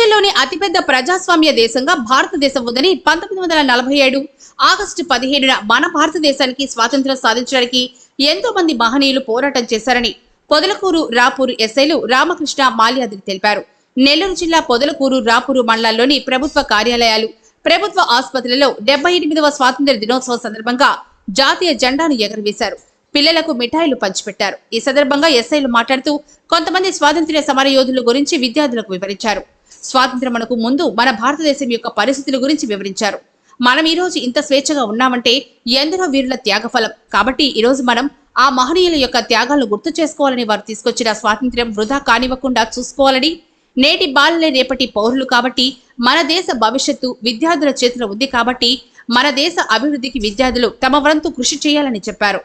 ప్రపంచంలోనే అతిపెద్ద ప్రజాస్వామ్య దేశంగా భారతదేశం ఉందని పంతొమ్మిది వందల నలభై ఏడు ఆగస్టు పదిహేడున మన భారతదేశానికి స్వాతంత్ర్యం సాధించడానికి ఎంతో మంది మహనీయులు పోరాటం చేశారని పొదలకూరు రాపూరు ఎస్ఐలు రామకృష్ణ మాల్యాద్రి తెలిపారు. నెల్లూరు జిల్లా పొదలకూరు రాపూరు మండలాల్లోని ప్రభుత్వ కార్యాలయాలు ప్రభుత్వ ఆసుపత్రులలో డెబ్బై ఎనిమిదవ స్వాతంత్ర దినోత్సవం సందర్భంగా జాతీయ జెండాను ఎగరవేశారు. పిల్లలకు మిఠాయిలు పంచిపెట్టారు. ఈ సందర్భంగా ఎస్ఐలు మాట్లాడుతూ కొంతమంది స్వాతంత్ర్య సమర యోధుల గురించి విద్యార్థులకు వివరించారు. స్వాతంత్ర్యమునకు ముందు మన భారతదేశం యొక్క పరిస్థితుల గురించి వివరించారు. మనం ఈరోజు ఇంత స్వేచ్ఛగా ఉన్నామంటే ఎందరో వీరుల త్యాగఫలం. కాబట్టి ఈరోజు మనం ఆ మహనీయుల యొక్క త్యాగాలను గుర్తు చేసుకోవాలని వారు తీసుకొచ్చిన స్వాతంత్ర్యం వృధా కానివ్వకుండా చూసుకోవాలని నేటి బాలలే రేపటి పౌరులు కాబట్టి మన దేశ భవిష్యత్తు విద్యార్థుల చేతిలో ఉంది కాబట్టి మన దేశ అభివృద్ధికి విద్యార్థులు తమ వంతు కృషి చేయాలని చెప్పారు.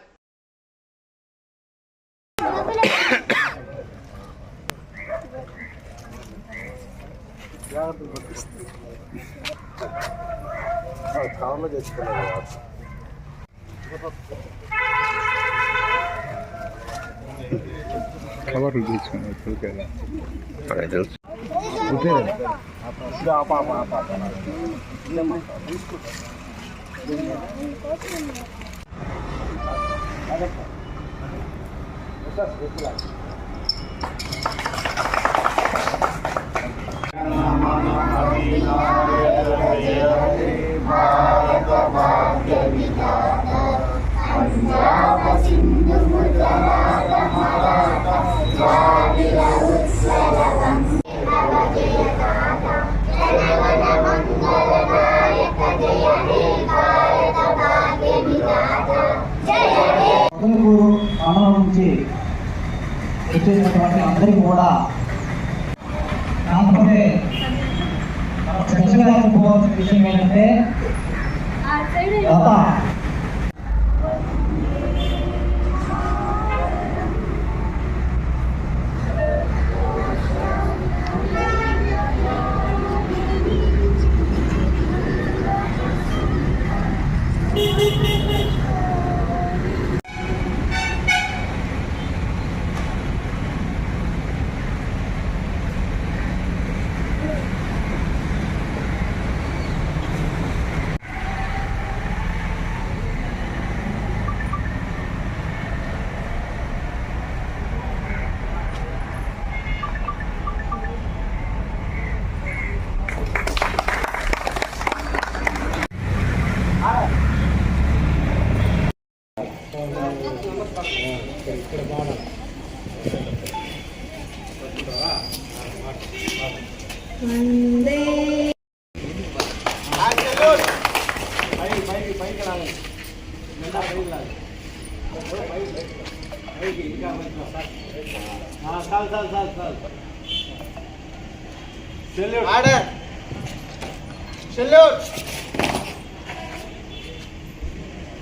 కవర్లో తెచ్చుకున్నాను కవర్లు తీసుకున్నారు పిల్లకాయలు తెలుసు మొదలకు మండలం నుంచి వచ్చేసినటువంటి అందరికీ కూడా కాకపోతే స్పెషల్గా చెప్పుకోవాల్సిన విషయం ఏంటంటే గత order salute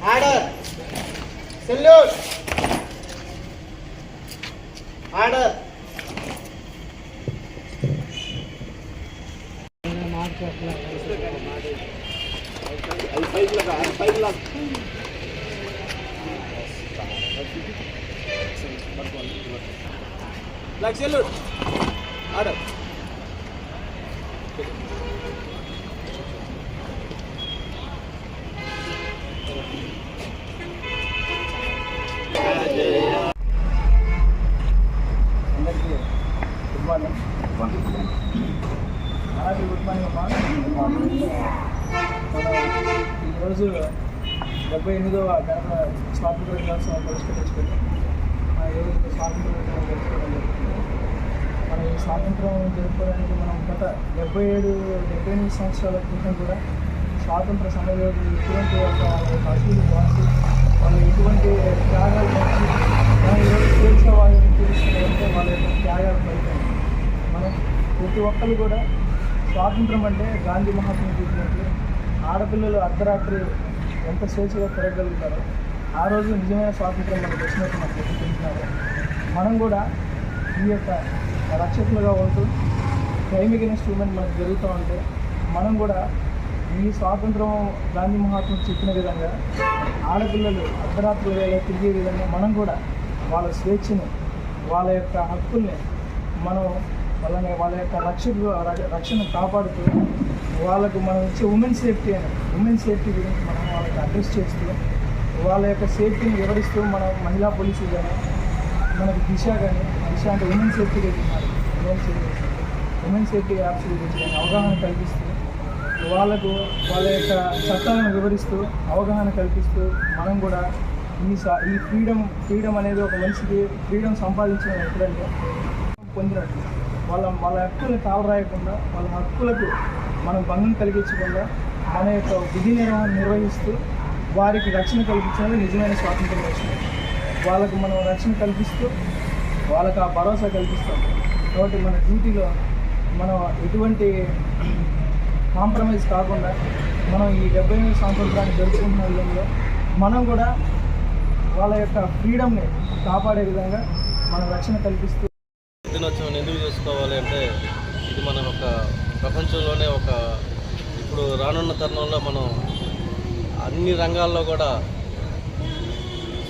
order salute order Like salute. Order. అందరికీ గుడ్ మార్నింగ్ అలాగే గుడ్ మార్నింగ్ అమ్మా మనం ఈరోజు డెబ్బై ఎనిమిదవ గణత స్వాతంత్ర దినోత్సవం పురస్కరించుకుంటాం మన ఈరోజు స్వాతంత్ర దినోత్సవం జరుపుకోవడం జరుగుతుంది మనం ఈ స్వాతంత్రం జరుపుకోవడానికి మనం గత డెబ్బై ఏడు డెబ్బై ఎనిమిది సంవత్సరాల క్రితం కూడా స్వాతంత్ర సమయంలో ఎటువంటి ఒక వాళ్ళ యొక్క వాసి వాళ్ళు ఎటువంటి త్యాగాలు వచ్చి మనం ఈరోజు స్వేచ్ఛ వాళ్ళని తెలుసుకుంటే వాళ్ళ యొక్క త్యాగాలు ఫలితం మనం ప్రతి ఒక్కరు కూడా స్వాతంత్రం అంటే గాంధీ మహాత్ములు చెప్పినట్లు ఆడపిల్లలు అర్ధరాత్రి ఎంత స్వేచ్ఛగా తిరగలుగుతారో ఆ రోజు నిజమైన స్వాతంత్రం మనకు వచ్చినట్టు మనకు చెప్పుకుంటున్నారు మనం కూడా ఈ యొక్క రక్షకులుగా ఉంటూ క్రైమ్ అగెనిస్ట్ ఉమెన్ మనకు జరుగుతూ ఉంటే మనం కూడా ఈ స్వాతంత్రం గాంధీ మహాత్ములు చెప్పిన విధంగా ఆడపిల్లలు అర్ధరాత్రి వేళ తిరిగే విధంగా మనం కూడా వాళ్ళ స్వేచ్ఛని వాళ్ళ యొక్క హక్కుల్ని మనం వాళ్ళని వాళ్ళ యొక్క రక్షణ రక్షణ కాపాడుతూ వాళ్ళకు మనం ఇచ్చే ఉమెన్ సేఫ్టీ అని ఉమెన్ సేఫ్టీ గురించి మనం వాళ్ళకి అడ్రస్ చేస్తూ వాళ్ళ యొక్క సేఫ్టీని వివరిస్తూ మనం మహిళా పోలీసులు కానీ మనకి దిశ కానీ దిశ అంటే ఉమెన్ సేఫ్టీ గురించి women safety women safety apps గురించి కానీ అవగాహన కల్పిస్తూ వాళ్ళకు వాళ్ళ యొక్క చట్టాలను వివరిస్తూ అవగాహన కల్పిస్తూ మనం కూడా ఈ సా ఈ ఫ్రీడమ్ ఫ్రీడమ్ అనేది ఒక మనిషికి ఫ్రీడమ్ సంపాదించడం ఎప్పుడంటే పొందినట్లు వాళ్ళ వాళ్ళ హక్కుల్ని కాలరాయకుండా వాళ్ళ హక్కులకు మనం భంగం కలిగించకుండా మన యొక్క విధి నిర్వహణ నిర్వహిస్తూ వారికి రక్షణ కల్పించడం నిజమైన స్వాతంత్రం వచ్చింది. వాళ్ళకు మనం రక్షణ కల్పిస్తూ వాళ్ళకు ఆ భరోసా కల్పిస్తాం. కాబట్టి మన డ్యూటీలో మనం ఎటువంటి కాంప్రమైజ్ కాకుండా మనం ఈ డెబ్బై ఎనిమిది సంవత్సరాన్ని జరుపుకుంటున్న విధంలో మనం కూడా వాళ్ళ యొక్క ఫ్రీడమ్ని కాపాడే విధంగా మనం రక్షణ కల్పిస్తూ దినోత్సవం ఎందుకు చేసుకోవాలి అంటే ఇది మన ఒక ప్రపంచంలోనే ఒక ఇప్పుడు రానున్న తరుణంలో మనం అన్ని రంగాల్లో కూడా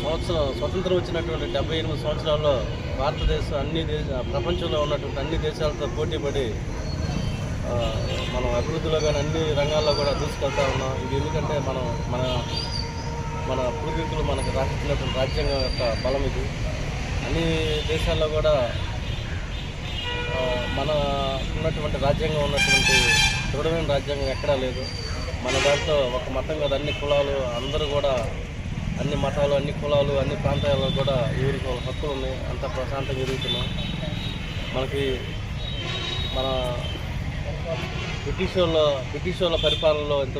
సంవత్సరం స్వతంత్రం వచ్చినటువంటి డెబ్బై ఎనిమిది సంవత్సరాల్లో భారతదేశం అన్ని దేశ ప్రపంచంలో ఉన్నటువంటి అన్ని దేశాలతో పోటీపడి మనం అభివృద్ధిలో కానీ అన్ని రంగాల్లో కూడా దూసుకెళ్తా ఉన్నాం. ఇది ఎందుకంటే మనం మన మన పూర్వీకులు మనకు రాసినటువంటి రాజ్యాంగం యొక్క బలం ఇది. అన్ని దేశాల్లో కూడా మన ఉన్నటువంటి రాజ్యాంగం ఉన్నటువంటి దృఢమైన రాజ్యాంగం ఎక్కడా లేదు. మన దాంట్లో ఒక మతం కాదు అన్ని కులాలు అందరూ కూడా అన్ని మతాలు అన్ని కులాలు అన్ని ప్రాంతాలలో కూడా ఎవరికి వాళ్ళ హక్కులు ఉన్నాయి. అంత ప్రశాంతంగా జరుగుతున్నాం మనకి మన బ్రిటిష్ వాళ్ళ బ్రిటిష్ వాళ్ళ పరిపాలనలో ఎంత